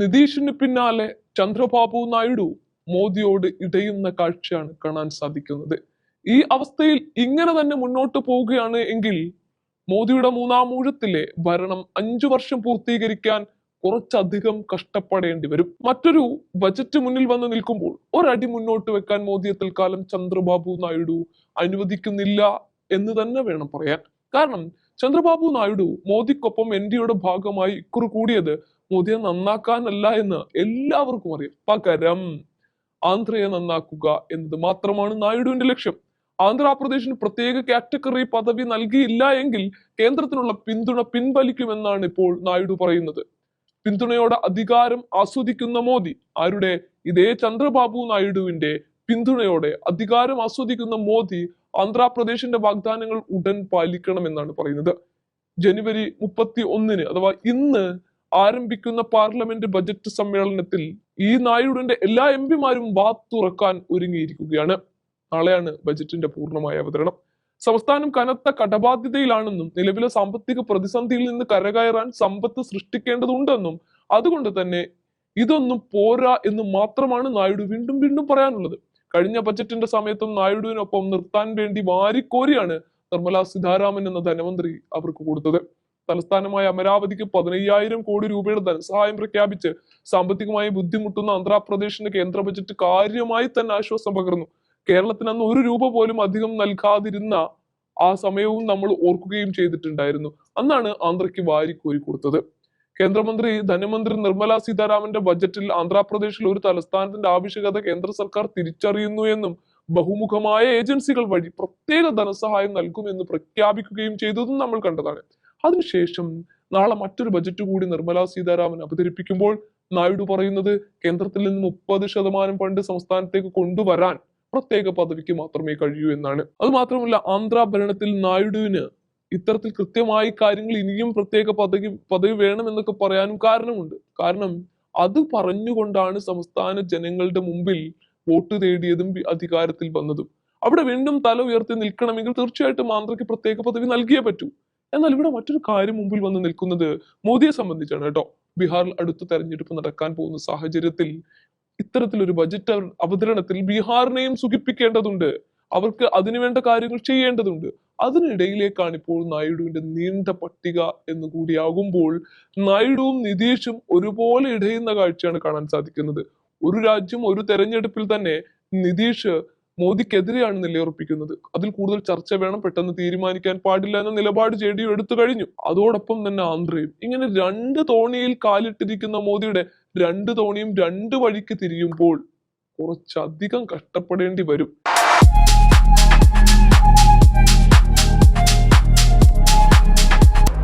നിതീഷിന് പിന്നാലെ ചന്ദ്രബാബു നായിഡു മോദിയോട് ഇടയുന്ന കാഴ്ചയാണ് കാണാൻ സാധിക്കുന്നത്. ഈ അവസ്ഥയിൽ ഇങ്ങനെ തന്നെ മുന്നോട്ട് പോവുകയാണ് എങ്കിൽ മോദിയുടെ മൂന്നാം ഊഴത്തിലെ ഭരണം അഞ്ചു വർഷം പൂർത്തീകരിക്കാൻ കുറച്ചധികം കഷ്ടപ്പെടേണ്ടി വരും. മറ്റൊരു ബജറ്റ് മുന്നിൽ വന്ന് നിൽക്കുമ്പോൾ ഒരടി മുന്നോട്ട് വെക്കാൻ മോദിയെ തൽക്കാലം ചന്ദ്രബാബു നായിഡു അനുവദിക്കുന്നില്ല എന്ന് തന്നെ വേണം പറയാൻ. കാരണം ചന്ദ്രബാബു നായിഡു മോദിക്കൊപ്പം എൻ ഡിയുടെ ഭാഗമായി ഇക്കുറി കൂടിയത് മോദിയെ നന്നാക്കാനല്ല എന്ന് എല്ലാവർക്കും അറിയാം. പകരം ആന്ധ്രയെ നന്നാക്കുക എന്നത് മാത്രമാണ് നായിഡുവിന്റെ ലക്ഷ്യം. ആന്ധ്രാപ്രദേശിന് പ്രത്യേക കാറ്റഗറി പദവി നൽകിയില്ല എങ്കിൽ കേന്ദ്രത്തിനുള്ള പിന്തുണ പിൻവലിക്കുമെന്നാണ് ഇപ്പോൾ നായിഡു പറയുന്നത്. പിന്തുണയോടെ അധികാരം ആസ്വദിക്കുന്ന മോദി ആരുടെ? ഇതേ ചന്ദ്രബാബു നായിഡുവിന്റെ പിന്തുണയോടെ അധികാരം ആസ്വദിക്കുന്ന മോദി ആന്ധ്രാപ്രദേശിന്റെ വാഗ്ദാനങ്ങൾ ഉടൻ പാലിക്കണമെന്നാണ് പറയുന്നത്. ജനുവരി മുപ്പത്തി ഒന്നിന് അഥവാ ഇന്ന് ആരംഭിക്കുന്ന പാർലമെന്റ് ബജറ്റ് സമ്മേളനത്തിൽ ഈ നായുഡിന്റെ എല്ലാ എം പിമാരും വാത്തുറക്കാൻ ഒരുങ്ങിയിരിക്കുകയാണ്. നാളെയാണ് ബജറ്റിന്റെ പൂർണമായ അവതരണം. സംസ്ഥാനം കനത്ത കടബാധ്യതയിലാണെന്നും നിലവിലെ സാമ്പത്തിക പ്രതിസന്ധിയിൽ നിന്ന് കരകയറാൻ സമ്പത്ത് സൃഷ്ടിക്കേണ്ടതുണ്ടെന്നും അതുകൊണ്ട് തന്നെ ഇതൊന്നും പോരാ എന്ന് മാത്രമാണ് നായിഡു വീണ്ടും വീണ്ടും പറയാനുള്ളത്. കഴിഞ്ഞ ബജറ്റിന്റെ സമയത്തും നായിഡുവിനൊപ്പം നിർത്താൻ വേണ്ടി വാരിക്കോരിയാണ് നിർമ്മല സീതാരാമൻ എന്ന ധനമന്ത്രി അവർക്ക് കൊടുത്തത്. തലസ്ഥാനമായ അമരാവതിക്ക് പതിനയ്യായിരം കോടി രൂപയുടെ ധനസഹായം പ്രഖ്യാപിച്ച് സാമ്പത്തികമായി ബുദ്ധിമുട്ടുന്ന ആന്ധ്രാപ്രദേശിന്റെ കേന്ദ്ര ബജറ്റ് കാര്യമായി തന്നെ ആശ്വാസം പകർന്നു. കേരളത്തിന് അന്ന് ഒരു രൂപ പോലും അധികം നൽകാതിരുന്ന ആ സമയവും നമ്മൾ ഓർക്കുകയും ചെയ്തിട്ടുണ്ടായിരുന്നു. അന്നാണ് ആന്ധ്രയ്ക്ക് വാരിക്കോരി കൊടുത്തത്. കേന്ദ്രമന്ത്രി ധനമന്ത്രി നിർമ്മല സീതാരാമന്റെ ബജറ്റിൽ ആന്ധ്രാപ്രദേശിൽ ഒരു തലസ്ഥാനത്തിന്റെ ആവശ്യകത കേന്ദ്ര സർക്കാർ തിരിച്ചറിയുന്നു എന്നും ബഹുമുഖമായ ഏജൻസികൾ വഴി പ്രത്യേക ധനസഹായം നൽകുമെന്ന് പ്രഖ്യാപിക്കുകയും ചെയ്തതും നമ്മൾ കണ്ടതാണ്. അതിനുശേഷം നാളെ മറ്റൊരു ബജറ്റ് കൂടി നിർമ്മല സീതാരാമൻ അവതരിപ്പിക്കുമ്പോൾ നായിഡു പറയുന്നത് കേന്ദ്രത്തിൽ നിന്ന് മുപ്പത് ശതമാനം ഫണ്ട് സംസ്ഥാനത്തേക്ക് കൊണ്ടുവരാൻ പ്രത്യേക പദവിക്ക് മാത്രമേ കഴിയൂ എന്നാണ്. അത് മാത്രമല്ല ആന്ധ്രാ ഭരണത്തിൽ നായിഡുവിന് ഇത്തരത്തിൽ കൃത്യമായി കാര്യങ്ങൾ ഇനിയും പ്രത്യേക പദവി പദവി വേണമെന്നൊക്കെ പറയാനും കാരണമുണ്ട്. കാരണം അത് പറഞ്ഞുകൊണ്ടാണ് സംസ്ഥാന ജനങ്ങളുടെ മുമ്പിൽ വോട്ട് തേടിയതും അധികാരത്തിൽ വന്നതും. അവിടെ വീണ്ടും തല ഉയർത്തി നിൽക്കണമെങ്കിൽ തീർച്ചയായിട്ടും ആന്ധ്രയ്ക്ക് പ്രത്യേക പദവി നൽകിയേ പറ്റൂ. എന്നാൽ ഇവിടെ മറ്റൊരു കാര്യം മുമ്പിൽ വന്ന് നിൽക്കുന്നത് മോദിയെ സംബന്ധിച്ചാണ് കേട്ടോ. ബീഹാറിൽ അടുത്ത തെരഞ്ഞെടുപ്പ് നടക്കാൻ പോകുന്ന സാഹചര്യത്തിൽ ഇത്തരത്തിലൊരു ബജറ്റ് അവ- അവതരണത്തിൽ ബീഹാറിനെയും സുഖിപ്പിക്കേണ്ടതുണ്ട്. അവർക്ക് അതിനുവേണ്ട കാര്യങ്ങൾ ചെയ്യേണ്ടതുണ്ട്. അതിനിടയിലേക്കാണ് ഇപ്പോൾ നായിഡുവിന്റെ നീണ്ട പട്ടിക എന്ന് കൂടിയാകുമ്പോൾ നായിഡുവും നിതീഷും ഒരുപോലെ ഇടയുന്ന കാഴ്ചയാണ് കാണാൻ സാധിക്കുന്നത്. ഒരു രാജ്യം ഒരു തെരഞ്ഞെടുപ്പിൽ തന്നെ നിതീഷ് മോദിക്കെതിരെയാണ് നിലയുറപ്പിക്കുന്നത് അതിൽ കൂടുതൽ ചർച്ച വേണം പെട്ടെന്ന് തീരുമാനിക്കാൻ പാടില്ല എന്ന നിലപാട് ജെ ഡി യു എടുത്തു കഴിഞ്ഞു. അതോടൊപ്പം തന്നെ ആന്ധ്രയും. ഇങ്ങനെ രണ്ട് തോണിയിൽ കാലിട്ടിരിക്കുന്ന മോദിയുടെ രണ്ട് തോണിയും രണ്ട് വഴിക്ക് തിരിയുമ്പോൾ കുറച്ചധികം കഷ്ടപ്പെടേണ്ടി വരും.